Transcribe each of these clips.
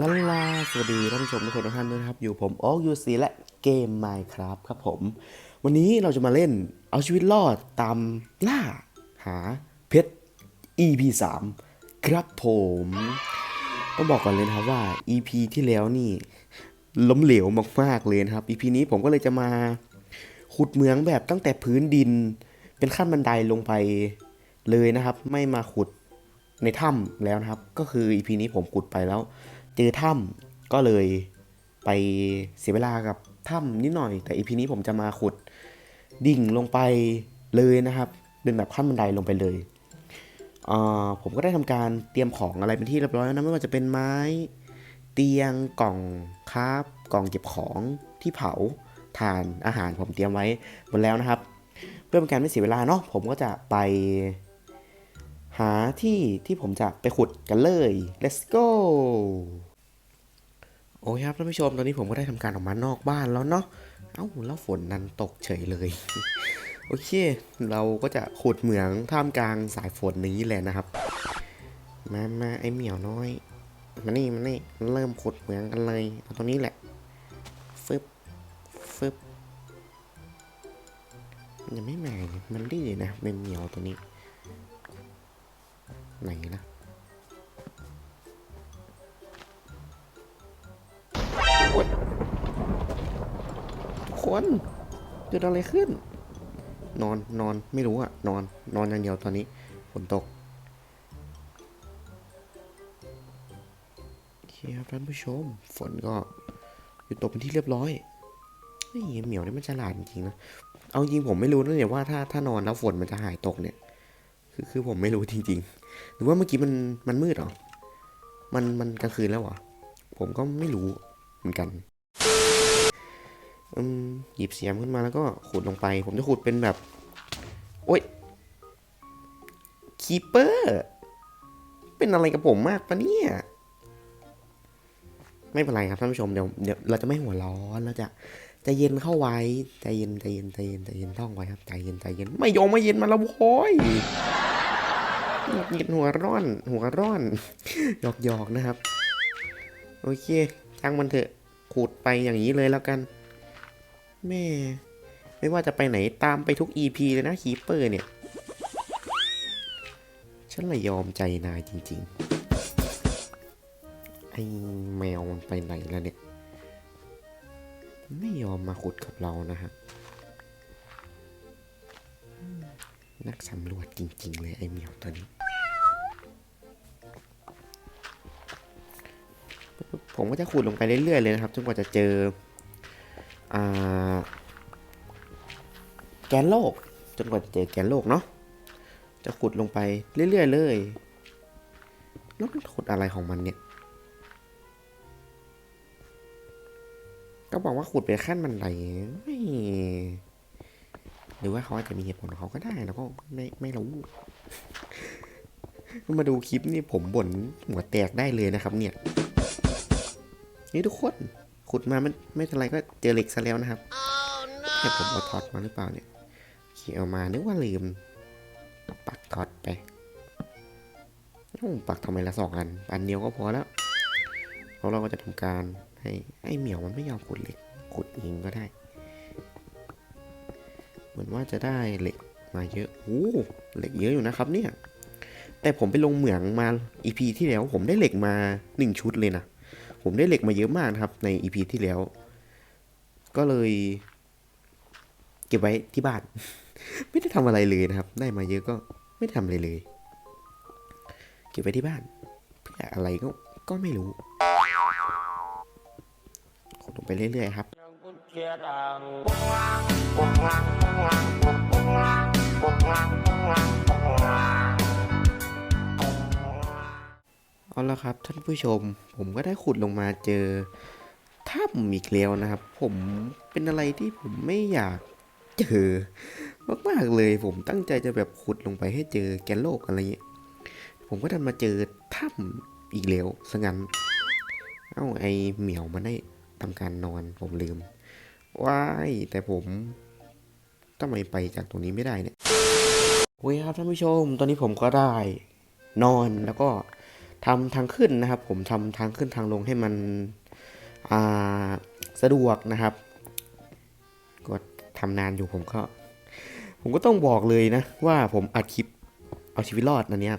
ลาลาสวัสดีท่านผู้ชมทุกคนทุกท่านด้วยนะครับ อยู่ผมโอ๊กยูซีและเกม Minecraft ครับผม วันนี้เราจะมาเล่นเอาชีวิตรอดตามล่าหาเพชร EP 3ครับผมต้องบอกก่อนเลยนะครับว่า EP ที่แล้วนี่ ล้มเหลวมากๆเลยนะครับ EP นี้ผมก็เลยจะมาขุดเหมืองแบบตั้งแต่พื้นดิน เป็นขั้นบันไดลงไปเลยนะครับ ไม่มาขุดในถ้ำแล้วนะครับ ก็คือ EP นี้ผมขุดไปแล้ว เจอถ้ำก็เลยไปเสียเวลากับถ้ำนิดหน่อย แต่ EP นี้ผมจะมาขุดดิ่งลงไปเลยนะครับ เป็นแบบขั้นบันไดลงไปเลยอ่าผมก็ได้ทำการเตรียมของอะไรเป็นที่เรียบร้อยแล้วนะไม่ว่าจะเป็นไม้ เตียงกล่องคราฟกล่องเก็บของที่เผาทานอาหารผมเตรียมไว้หมดแล้วนะครับ เพื่อเป็นการไม่เสียเวลาเนาะผมก็จะไปหาที่ที่ผมจะไปขุดกันเลย let's go โอ้ยครับท่านผู้ชมตอนนี้ผมก็ได้ทำการออกมานอกบ้านแล้วเนาะ เอ้าแล้วฝนนั้นตกเฉยเลย โอเค เราก็จะขุดเหมืองท่ามกลางสายฝนนี้แหละนะครับ มามาไอเหมียวน้อย มานี่มานี่เริ่มขุดเหมืองกันเลยเอาตรงนี้แหละ ฟึบ ฟึบยังไม่มามันดื้อนะเป็นเหมียวตัวนี้ ไหนนะ นเกิดอะไรขึ้น นอนนอนไม่รู้อะนอน นอนอย่างเดียวตอนนี้ฝนตกโอเคครับท่านผู้ชม ฝนก็หยุดตกเป็นที่เรียบร้อยนี่เหมียวนี่มันฉลาดจริงๆนะเอาจริงผมไม่รู้นะเนี่ยว่าถ้าถ้านอนแล้วฝนมันจะหายตกเนี่ย คือคือผมไม่รู้จริงๆ หรือว่าเมื่อกี้มันมันมืดเหรอ มันมันกลางคืนแล้วเหรอ ผมก็ไม่รู้เหมือนกัน หยิบเสียมขึ้นมาแล้วก็ขุดลงไป ผมจะขุดเป็นแบบ โอ๊ยคีเปอร์ เป็นอะไรกับผมมากปะเนี่ย ไม่เป็นไรครับท่านผู้ชมเดี๋ยวเดี๋ยวเราจะไม่หัวร้อนเราจะใจเย็นเข้าไว้ใจเย็นใจเย็นใจเย็นใจเย็นท่องไว้ครับใจเย็นใจเย็นไม่ยอมไม่เย็นมาแล้วโว้ยหงุดหงิดหัวร้อน หัวร้อนหยอกหยอกนะครับ โอเคช่างมันเถอะขูดไปอย่างนี้เลยแล้วกัน แม่ ไม่ว่าจะไปไหนตามไปทุก EP เลยนะคีเปอร์เนี่ย ฉันลยยอมใจนายจริงๆ ไอ้แมวมันไปไหนแล้วเนี่ย ไม่ยอมมาขุดกับเรานะฮะ นักสำรวจจริง ๆ เลยไอ้เมียวตัวนี้ผมก็จะขุดลงไปเรื่อยๆเลยนะครับจนกว่าจะเจอ อ่า แกนโลก จนกว่าจะเจอแกนโลกเนาะจะขุดลงไปเรื่อยๆเลยแล้วมันขุดอะไรของมันเนี่ยก็บอกว่าขุดเป็นขั้นบันไดไม่หรือว่าเขาอาจจะมีเหตุผลของเขาก็ได้แล้วก็ไม่ไม่รู้มาดูคลิปนี่ผมบ่นหัวแตกได้เลยนะครับ เนี่ย นี่ทุกคนขุดมามันไม่เท่าไรก็เจอเหล็กซะแล้วนะครับให้ผมเอาท็อตมาหรือเปล่าเนี่ยเขี่ยเอามานึกว่าลืม ปักท็อตไปเอ้ปักทำไมละสองอัน อันเดียวก็พอแล้วแล้วเราก็จะทำการให้ไอ้เหมียวมันไม่ยอมขุดเหล็กขุดเองก็ได้ เหมือนว่าจะได้เหล็กมาเยอะโอ้เหล็กเยอะอยู่นะครับเนี่ย แต่ผมไปลงเหมืองมา EP ที่แล้ว ผมได้เหล็กมาหนึ่งชุดเลยนะ ผมได้เหล็กมาเยอะมากครับ ใน EP ที่แล้ว ก็เลย เก็บไว้ที่บ้าน ไม่ได้ทำอะไรเลยนะครับ ได้มาเยอะก็ไม่ทำอะไรเลย เก็บไว้ที่บ้าน เพื่ออะไรก็ก็ไม่รู้ขุดลงไปเรื่อยๆครับเอาละครับท่านผู้ชม ผมก็ได้ขุดลงมาเจอถ้ำอีกแล้วนะครับ ผมเป็นอะไรที่ผมไม่อยากเจอ มากๆเลยผมตั้งใจจะแบบขุดลงไปให้เจอแกนโลกอะไรเงี้ยผมก็ดันมาเจอถ้ำอีกแล้วซะงั้น เอ้าไอเหมียวมันได้ทำการนอนผมลืมว้ายแต่ผมทำไมไปจากตรงนี้ไม่ได้เนี่ยโอ้ยครับท่านผู้ชม ตอนนี้ผมก็ได้นอนแล้วก็ทำทางขึ้นนะครับ ผมทำทางขึ้นทางลงให้มันอ่าสะดวกนะครับ ก็ทำนานอยู่ผมก็ ผมก็ต้องบอกเลยนะ ว่าผมอัดคลิปเอาชีวิตรอดอันเนี้ย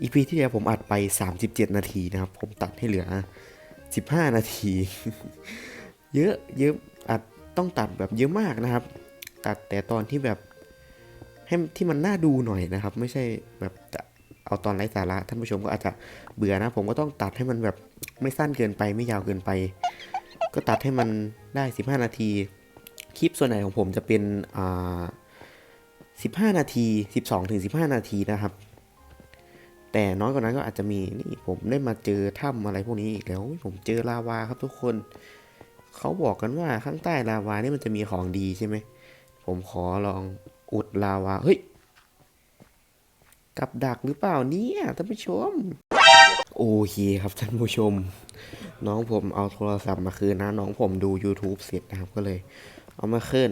อีพีที่แล้วผมอัดไป 37 นาทีนะครับ ผมตัดให้เหลือ 15 นาที เยอะเยอะอัดต้องตัดแบบเยอะมากนะครับ ตัดแต่ตอนที่แบบให้ที่มันน่าดูหน่อยนะครับ ไม่ใช่แบบเอาตอนไร้สาระท่านผู้ชมก็อาจจะเบื่อนะ ผมก็ต้องตัดให้มันแบบไม่สั้นเกินไปไม่ยาวเกินไป ก็ตัดให้มันได้ 15 นาที คลิปส่วนไหนของผมจะเป็นอ่า 15 นาที 12ถึง15 นาทีนะครับ แต่น้อยกว่านั้นก็อาจจะมีนี่ผมได้มาเจอถ้ำอะไรพวกนี้อีกแล้ว ผมเจอลาวาครับทุกคนเขาบอกกันว่าข้างใต้ลาวานี่มันจะมีของดีใช่ไหม ผมขอลองอุดลาวา เฮ้ย กับดักหรือเปล่าเนี่ยท่านผู้ชม โอเคครับท่านผู้ชม น้องผมเอาโทรศัพท์มาคืนนะ น้องผมดู YouTube เสร็จนะครับก็เลย เอามาคืน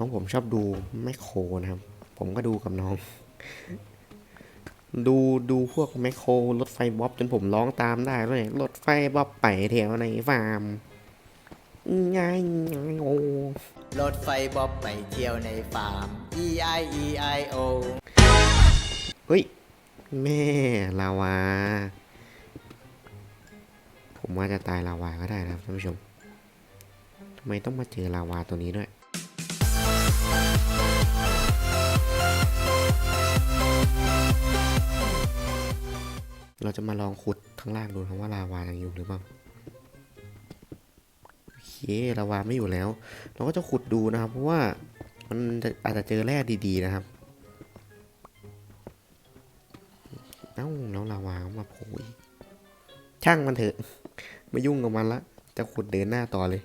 น้องผมชอบดูแมคโครนะครับ ผมก็ดูกับน้อง ดูดูพวกแมคโครรถไฟบ๊อบจนผมร้องตามได้เลยรถไฟบ๊อบไปแถวในฟาร์มง่ายโอรถไฟบ๊อบไปเที่ยวในฟาร์ม E I E I O เฮ้ย แม่ลาวา ผมว่าจะตายลาวาก็ได้นะครับท่านผู้ชมทำไมต้องมาเจอลาวาตัวนี้ด้วย เราจะมาลองขุดข้างล่างดูครับว่าลาวายังอยู่หรือเปล่าโอเคลาวาไม่อยู่แล้ว เราก็จะขุดดูนะครับ เพราะว่ามันอาจจะเจอแร่ดีๆนะครับเอ้าแล้วลาวามาโผล่ช่างมันเถอะ ไม่ยุ่งกับมันละ จะขุดเดินหน้าต่อเลย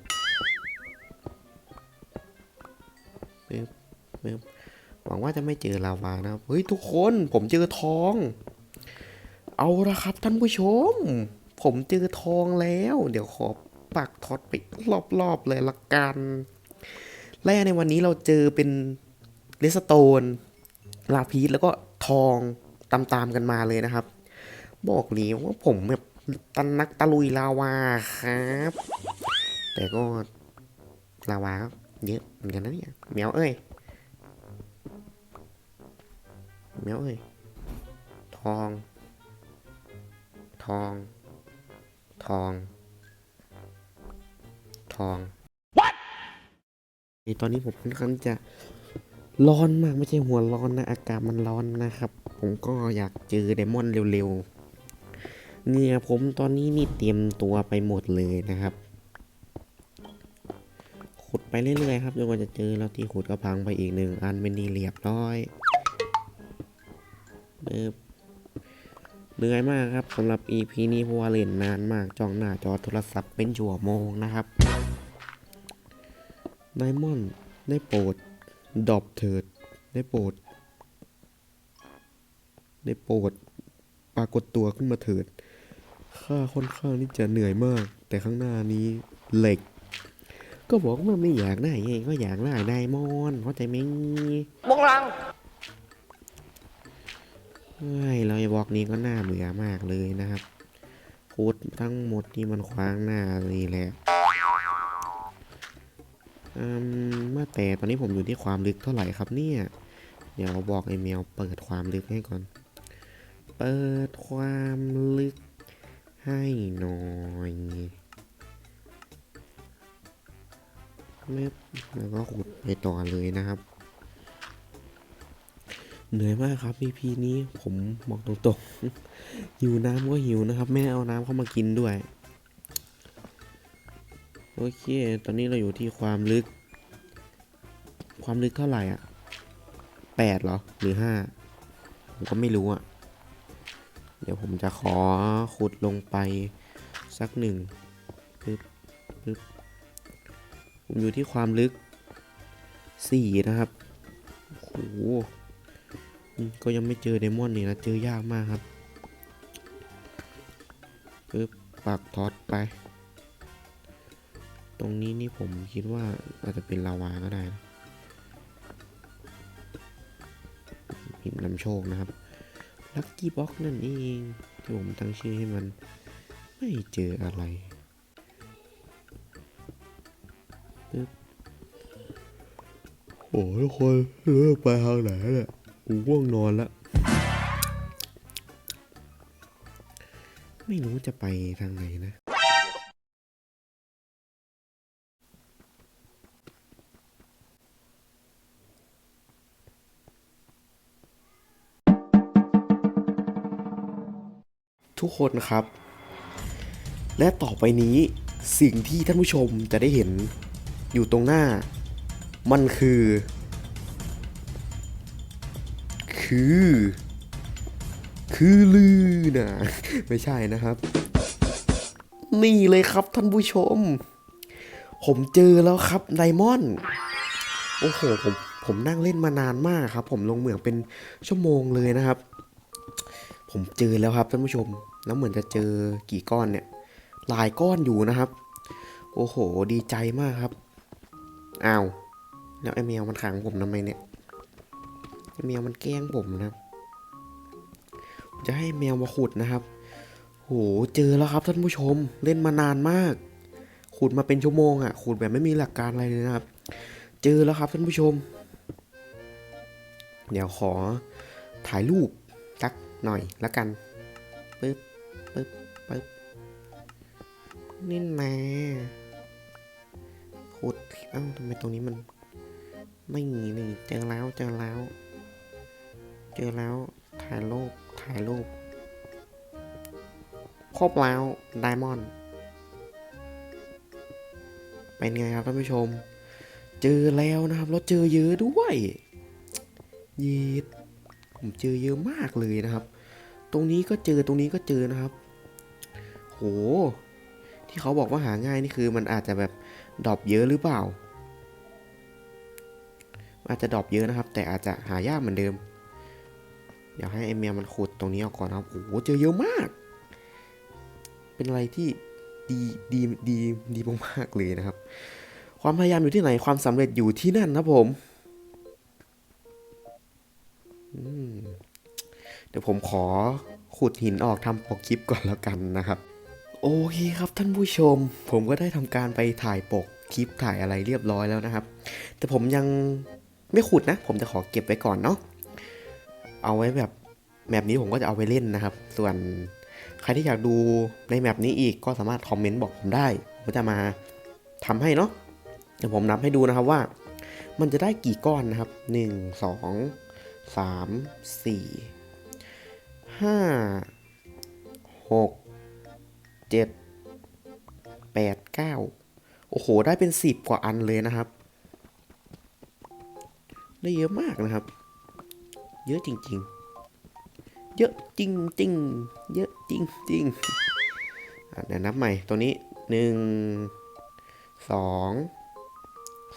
ปึ๊บปึ๊บหวังว่าจะไม่เจอลาวานะครับเฮ้ยทุกคนผมเจอทอง เอาละครับท่านผู้ชม ผมเจอทองแล้ว เดี๋ยวขอปักทอตไปรอบๆเลยละกันแร่ในวันนี้เราเจอเป็นเลสโตน ลาพีสแล้วก็ทองตามๆกันมาเลยนะครับ บอกเลยว่าผมแบบตันนักตะลุยลาวาครับ แต่ก็ลาวาเยอะเหมือนกันนะเนี่ยแมวเอ้ยแมวเอ้ยทอง ทอง ทอง ทอง What ตอนนี้ผมค่อนข้างจะร้อนมากไม่ใช่หัวร้อนนะ อากาศมันร้อนนะครับ ผมก็อยากเจอไดมอนด์เร็วๆ เนี่ยผมตอนนี้นี่เตรียมตัวไปหมดเลยนะครับขุดไปเรื่อยๆครับจนกว่าจะเจอแล้วที่ขุดก็พังไปอีกหนึ่งอันเป็นนี่เรียบร้อยเบิบ เหนื่อยมากครับสำหรับ EP นี้เพราะว่าเล่นนานมากจ้องหน้าจอโทรศัพท์เป็นชั่วโมงนะครับไดมอนด์ได้โปรดดอปเถิด ได้โปรด ได้โปรด ปรากฏตัวขึ้นมาเถิดข้าค่อนข้างที่จะเหนื่อยมาก แต่ข้างหน้านี้เหล็ก ก็บอกว่าไม่อยากได้ไงก็อยากได้ไดมอนด์เข้าใจไหมบงลัง เฮ้ยเราไอ้บอกนี้ก็น่าเบื่อมากเลยนะครับพูดทั้งหมดที่มันขวางหน้านี่แหละอืมเมื่อแต่ตอนนี้ผมอยู่ที่ความลึกเท่าไหร่ครับเนี่ย เดี๋ยวบอกไอ้แมวเปิดความลึกให้ก่อน เปิดความลึกให้หน่อยเล็บแล้วก็ขุดไปต่อเลยนะครับ เหนื่อยมากครับ EP นี้ผมบอกตรงๆ หิวน้ำก็หิวนะครับแม่เอาน้ำเข้ามากินด้วย โอเค ตอนนี้เราอยู่ที่ความลึก ความลึกเท่าไหร่อะแปดเหรอ หรือห้าผมก็ไม่รู้อะ เดี๋ยวผมจะขอขุดลงไปสักหนึ่งปึ๊บปึ๊บผมอยู่ที่ความลึกสี่นะครับโอ้โห ก็ยังไม่เจอไดมอนนี่นะเจอยากมากครับปึ๊บปักท็อตไป ตรงนี้นี่ผมคิดว่าอาจจะเป็นลาวาก็ได้นะหินนำโชคนะครับลัคกี้บ็อกนั่นเองที่ผมตั้งชื่อให้มัน ไม่เจออะไรปึ๊บโอ้ทุกคนเลือกไปทางไหนเนี่ย กูง่วงนอนละ ไม่รู้จะไปทางไหนนะ ทุกคนครับ และต่อไปนี้สิ่งที่ท่านผู้ชมจะได้เห็นอยู่ตรงหน้า มันคือ คือ คือลือนะไม่ใช่นะครับ นี่เลยครับท่านผู้ชม ผมเจอแล้วครับไดมอนด์โอ้โหผมผมนั่งเล่นมานานมากครับ ผมลงเหมืองเป็นชั่วโมงเลยนะครับ ผมเจอแล้วครับท่านผู้ชม แล้วเหมือนจะเจอกี่ก้อนเนี่ยหลายก้อนอยู่นะครับ โอ้โห ดีใจมากครับอ้าวแล้วไอแมวมันขังผมทำไมเนี่ย แมวมันแกล้งผมนะครับผมจะให้แมวมาขุดนะครับโหเจอแล้วครับท่านผู้ชมเล่นมานานมาก ขุดมาเป็นชั่วโมงอะ่ะขุดแบบไม่มีหลักการอะไรเลยนะครับ เจอแล้วครับท่านผู้ชม เดี๋ยวขอถ่ายรูปสักหน่อยละกันปึ๊บปึ๊บปึ๊บนี่นะขุดเอ้าทำไมตรงนี้มัน ไม่มีนี่เจอแล้วเจอแล้ว เจอแล้วถ่ายรูปถ่ายรูป ครบแล้วไดมอนด์เป็นไงครับท่านผู้ชม เจอแล้วนะครับแล้วเจอเยอะด้วยย็ดผมเจอเยอะมากเลยนะครับ ตรงนี้ก็เจอตรงนี้ก็เจอนะครับ โห ที่เขาบอกว่าหาง่ายนี่คือมันอาจจะแบบดรอปเยอะหรือเปล่าอาจจะดรอปเยอะนะครับ แต่อาจจะหายากเหมือนเดิม เดี๋ยวให้ไอเมียมันขุดตรงนี้ออกก่อนนะครับโอ้โหเจอเยอะมาก เป็นอะไรที่ดีดีดีดีมากๆเลยนะครับ ความพยายามอยู่ที่ไหนความสำเร็จอยู่ที่นั่นนะผมเดี๋ยวผมขอขุดหินออกทำปกคลิปก่อนแล้วกันนะครับ โอเคครับท่านผู้ชม ผมก็ได้ทำการไปถ่ายปกคลิปถ่ายอะไรเรียบร้อยแล้วนะครับ แต่ผมยังไม่ขุดนะ ผมจะขอเก็บไว้ก่อนเนาะ เอาไว้แบบแมปนี้ผมก็จะเอาไปเล่นนะครับ ส่วนใครที่อยากดูในแมปนี้อีกก็สามารถคอมเมนต์บอกผมได้ผมจะมาทำให้เนาะเดี๋ยวผมนับให้ดูนะครับว่า มันจะได้กี่ก้อนนะครับหนึ่งสองสามสี่ห้าหกเจ็ดแปดเก้าโอ้โห ได้เป็นสิบกว่าอันเลยนะครับ ได้เยอะมากนะครับ เยอะจริง ๆ เยอะจริงๆ เยอะจริงๆอะเดี๋ยวนับใหม่ตัวนี้หนึ่งสอง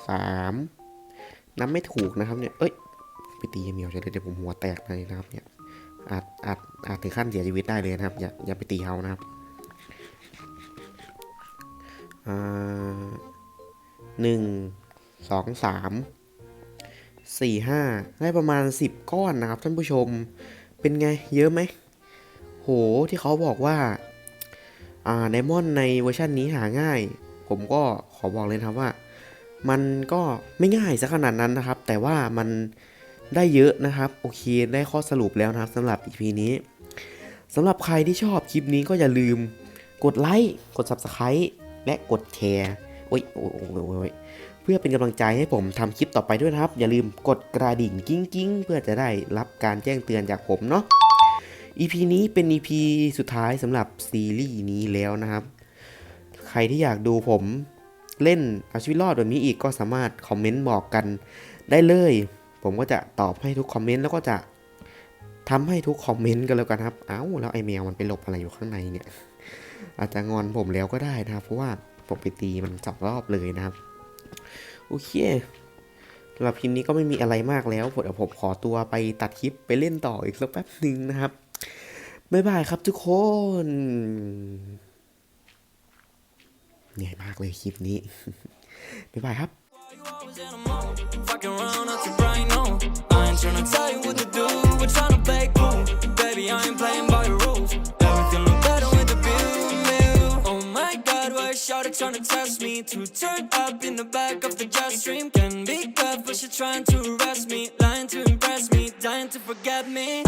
สามนับไม่ถูกนะครับเนี่ย เอ้ยไปตีเหมียวเฉยเลยเดี๋ยวผมหัวแตกเลยนะครับเนี่ยอาจอาจอาจถึงขั้นเสียชีวิตได้เลยนะครับ อย่าอย่าไปตีเขานะครับอ่าหนึ่งสองสาม สี่ห้าได้ประมาณสิบก้อนนะครับท่านผู้ชม เป็นไงเยอะไหม โหที่เขาบอกว่าอ่าไดมอนด์ในเวอร์ชันนี้หาง่าย ผมก็ขอบอกเลยนะครับว่า มันก็ไม่ง่ายซะขนาดนั้นนะครับ แต่ว่ามันได้เยอะนะครับ โอเค ได้ข้อสรุปแล้วนะครับสำหรับ EP นี้สำหรับใครที่ชอบคลิปนี้ก็อย่าลืม กดไลค์ กด Subscribe และกดแชร์โอ้ยโอ้ยโอ้ยโอ้ยอย พื่อเป็นกำลังใจให้ผมทำคลิปต่อไปด้วยนะครับ อย่าลืมกดกระดิ่งกิ้งกิ้งเพื่อจะได้รับการแจ้งเตือนจากผมเนาะ EP นี้เป็น EP สุดท้ายสำหรับซีรีส์นี้แล้วนะครับ ใครที่อยากดูผมเล่นเอาชีวิตรอดแบบนี้อีกก็สามารถคอมเมนต์บอกกันได้เลย ผมก็จะตอบให้ทุกคอมเมนต์แล้วก็จะทำให้ทุกคอมเมนต์กันแล้วกันครับ เอ้าแล้วไอแมวมันไปหลบอะไรอยู่ข้างในเนี่ย อาจจะงอนผมแล้วก็ได้นะครับ เพราะว่าผมไปตีมันสองรอบเลยนะครับ โอเคสำหรับคลิปนี้ก็ไม่มีอะไรมากแล้วเดี๋ยวผมขอตัวไปตัดคลิปไปเล่นต่ออีกสักแป๊บหนึ่งนะครับ บ๊ายบายครับทุกคนเหนื่อยมากเลยคลิปนี้ บ๊ายบายครับ fucking around until bright noon. I ain't tryna tell you what to do, but tryna play cool. Baby, baby, I ain't to test me? To turn up in the back of the jet stream. Can be good, but she trying to arrest me. Lying to impress me, dying to forget me.